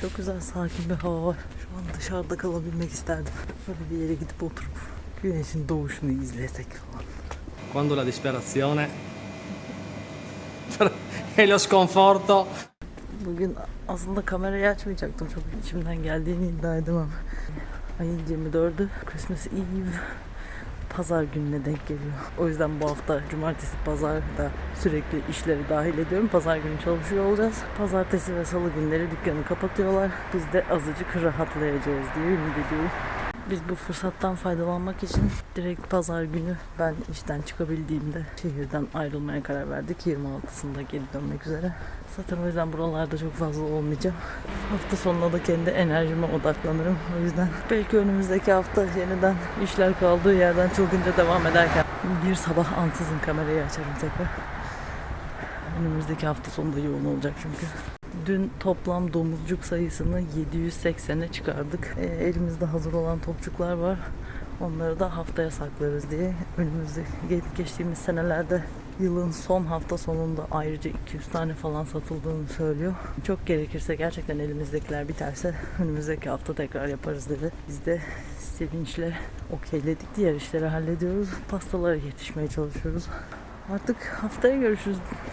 Çok güzel sakin bir hava var. Şu an dışarıda kalabilmek isterdim. Böyle bir yere gidip oturup güneşin doğuşunu izlesek falan. quando la disperazione e lo sconforto Bugün aslında kamerayı açmayacaktım. Çok içimden geldiğini iddia edemem. Ayın 24'ü Christmas Eve pazar gününe denk geliyor. O yüzden bu hafta cumartesi pazar da sürekli işleri dahil ediyorum. Pazar günü çalışıyor olacağız. Pazartesi ve salı günleri dükkanı kapatıyorlar. Biz de azıcık rahatlayacağız diye ümit ediyorum. Biz bu fırsattan faydalanmak için direkt pazar günü ben işten çıkabildiğimde şehirden ayrılmaya karar verdik. 26'sında geri dönmek üzere. Zaten o yüzden buralarda çok fazla olmayacağım. Hafta sonuna da kendi enerjime odaklanırım. O yüzden belki önümüzdeki hafta yeniden işler kaldığı yerden çılgınca devam ederken bir sabah ansızın kamerayı açarım tekrar. Önümüzdeki hafta sonu da yoğun olacak çünkü. Dün toplam domuzcuk sayısını 780'e çıkardık. E, elimizde hazır olan topçuklar var. Onları da haftaya saklarız diye. Önümüzde ge- geçtiğimiz senelerde yılın son hafta sonunda ayrıca 200 tane falan satıldığını söylüyor. Çok gerekirse gerçekten elimizdekiler biterse önümüzdeki hafta tekrar yaparız dedi. Biz de sevinçle okeyledik. Diğer işleri hallediyoruz. Pastalara yetişmeye çalışıyoruz. Artık haftaya görüşürüz.